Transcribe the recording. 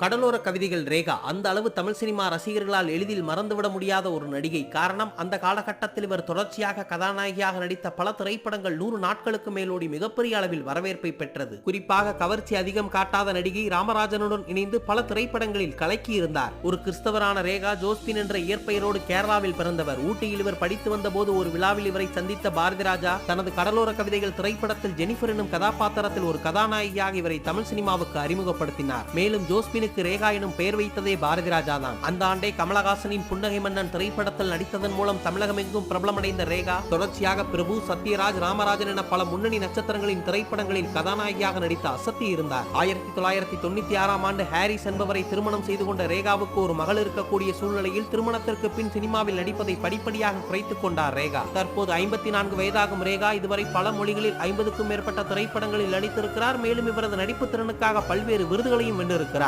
கடலோர கவிதைகள் ரேகா. அந்த அளவு தமிழ் சினிமா ரசிகர்களால் எளிதில் மறந்துவிட முடியாத ஒரு நடிகை. காரணம் அந்த காலகட்டத்தில் இவர் தொடர்ச்சியாக கதாநாயகியாக நடித்த பல திரைப்படங்கள் நூறு நாட்களுக்கு மேலோடி மிகப்பெரிய அளவில் வரவேற்பை பெற்றது. குறிப்பாக கவர்ச்சி அதிகம் காட்டாத நடிகை ராமராஜனுடன் இணைந்து பல திரைப்படங்களில் கலக்கி இருந்தார் ஒரு கிறிஸ்தவரான ரேகா ஜோஸ்பின் என்ற இயற்பெயரோடு கேரளாவில் பிறந்தவர். ஊட்டியில் இவர் படித்து வந்தபோது ஒரு விழாவில் இவரை சந்தித்த பாரதி ராஜா தனது கடலோர கவிதைகள் திரைப்படத்தில் ஜெனிஃபர் எனும் கதாபாத்திரத்தில் ஒரு கதாநாயகியாக இவரை தமிழ் சினிமாவுக்கு அறிமுகப்படுத்தினார். மேலும் ஜோஸ்பின் ஜோஸ்பினுக்கு ரேகா எனும் பெயர் வைத்ததே பாரதி ராஜா தான் அந்த ஆண்டே கமலஹாசனின் புன்னகை மன்னன் திரைப்படத்தில் நடித்ததன் மூலம் தமிழகமெங்கும் பிரபலமடைந்த ரேகா தொடர்ச்சியாக பிரபு சத்யராஜ் ராமராஜன் என பல முன்னணி நட்சத்திரங்களின் திரைப்படங்களில் கதாநாயகியாக நடித்து அசத்தி இருந்தார். ஆயிரத்தி தொள்ளாயிரத்தி தொண்ணூத்தி ஆறாம் ஆண்டு ஹாரிஸ் என்பவரை திருமணம் செய்து கொண்ட ரேகாவுக்கு ஒரு மகள் இருக்கக்கூடிய சூழ்நிலையில் திருமணத்திற்கு பின் சினிமாவில் நடிப்பதை படிப்படியாக குறைத்துக் கொண்டார் ரேகா. தற்போது ஐம்பத்தி நான்கு வயதாகும் ரேகா இதுவரை பல மொழிகளில் ஐம்பதுக்கும் மேற்பட்ட திரைப்படங்களில் நடித்திருக்கிறார். மேலும் இவரது நடிப்பு திறனுக்காக பல்வேறு விருதுகளையும் வென்றிருக்கிறார்.